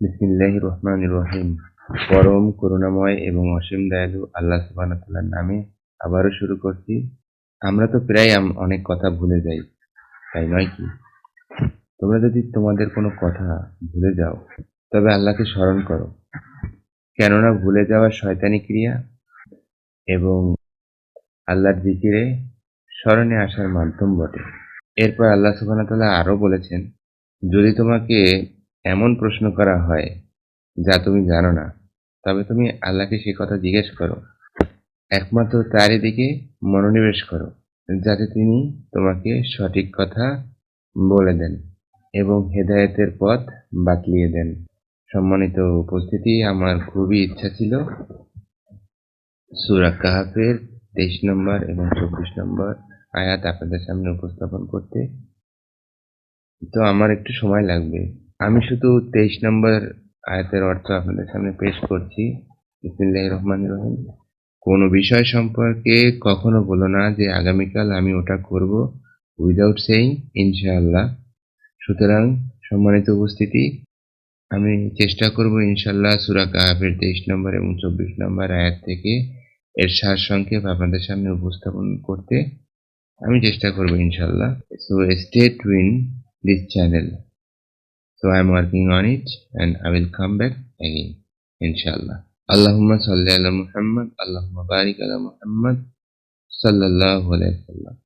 বিসমিল্লাহ রহমান রহিম পরম করুণাময় এবং অসীম দয়ালু আল্লাহ সুবাহর নামে আবারও শুরু করছি। আমরা তো প্রায় অনেক কথা ভুলে যাই, তাই নয় কি? তোমরা যদি তোমাদের কোনো কথা ভুলে যাও, তবে আল্লাহকে স্মরণ করো। কেননা ভুলে যাওয়া শয়তানি ক্রিয়া এবং আল্লাহর জিকিরে স্মরণে আসার মাধ্যম বটে। এরপর আল্লাহ সুবাহ আরও বলেছেন, যদি তোমাকে এমন প্রশ্ন করা হয় যা তুমি জানো না। তবে তুমি আল্লাহকে সে কথা জিজ্ঞেস করো। একমাত্র তারই দিকে মনোনিবেশ করো, যাতে তিনি তোমাকে সঠিক কথা বলে দেন এবং হেদায়েতের পথ বাতলিয়ে দেন। সম্মানিত উপস্থিতি, আমার খুবই ইচ্ছা ছিল সুরা কাহাফের তেইশ নম্বর এবং চব্বিশ নম্বর আয়াত আপনাদের সামনে উপস্থাপন করতে। তো আমার একটু সময় লাগবে। আমি শুধু তেইশ নম্বর আয়াতের অর্থ আপনাদের সামনে পেশ করছি। বিসমিল্লাহ রহমান রহিম। কোনো বিষয় সম্পর্কে কখনো বলো না যে আগামীকাল আমি ওটা করব উইদাউট সেইং ইনশাআল্লাহ। সুতরাং সম্মানিত উপস্থিতি, আমি চেষ্টা করব ইনশাল্লাহ সুরা কাহাফের তেইশ নম্বর এবং চব্বিশ নম্বর আয়াত থেকে এর সার সংক্ষেপ আপনাদের সামনে উপস্থাপন করতে। আমি চেষ্টা করব ইনশাল্লাহ so stay tuned this channel so I am working on it and I will come back again inshallah. Allahumma salli ala Muhammad Allahumma barik ala Muhammad sallallahu alayhi wa sallam.